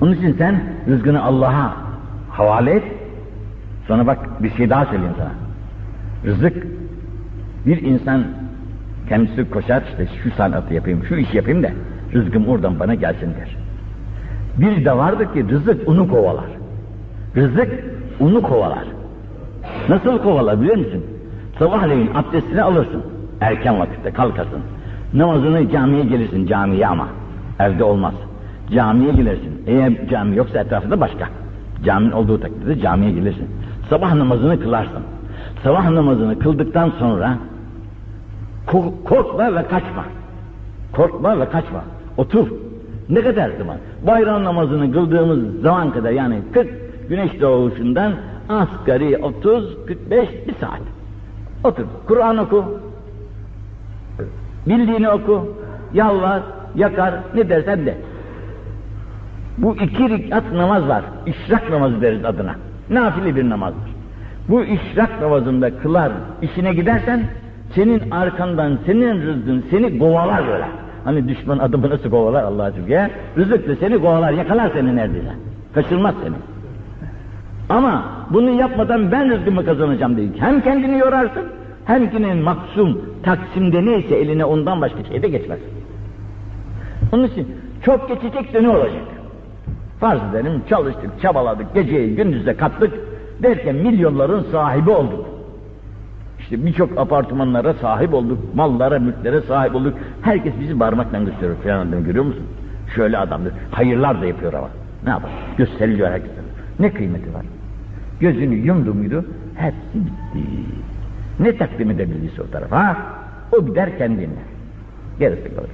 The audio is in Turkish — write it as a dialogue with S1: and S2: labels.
S1: Onun için sen rızkını Allah'a havale et. Sonra bak bir şey daha söyleyeyim sana. Rızık bir insan kendisi koşar işte şu sanatı yapayım, şu işi yapayım da rızkım oradan bana gelsin der. Bir de vardır ki rızık unu kovalar. Rızık unu kovalar. Nasıl kovalar biliyor musun? Sabahleyin abdestini alırsın. Erken vakitte kalkasın. Namazını camiye gelirsin camiye ama. Evde olmaz. Camiye gelirsin. Eğer cami yoksa etrafında başka. Caminin olduğu takdirde camiye gelirsin. Sabah namazını kılarsın. Sabah namazını kıldıktan sonra korkma ve kaçma. Korkma ve kaçma. Otur. Ne kadar zaman? Bayram namazını kıldığımız zaman kadar yani 40 güneş doğuşundan asgari 30 45 bir saat. Otur. Kur'an oku. Bildiğini oku. Yalvar, yakar, ne dersen de. Bu iki rikat namaz var. İşrak namazı deriz adına. Nafile bir namazdır. Bu işrak namazında kılar, işine gidersen senin arkandan senin rızkın seni kovalar böyle. Hani düşman adımı nasıl kovalar Allah'a şükür. Rızık da seni kovalar, yakalar seni neredeyse. Kaçırmaz seni. Ama bunu yapmadan ben rızkımı kazanacağım dedik. Hem kendini yorarsın, hem kinin maksum, taksimde neyse eline ondan başka şey de geçmez. Onun için çok geçecekse ne olacak? Farz edelim çalıştık, çabaladık, geceyi gündüze kattık derken milyonların sahibi olduk. İşte birçok apartmanlara sahip olduk, mallara, mülklere sahip olduk. Herkes bizi parmakla gösteriyor falan adam görüyor musun? Şöyle adamdır. Hayırlar da yapıyor ama. Ne yapar? Gösteriliyor herkese. Ne kıymeti var? Gözünü yumdu muydu? Hepsi bitti. Ne takdim edebildiyse o tarafa? O gider kendine. Gerisi kalır.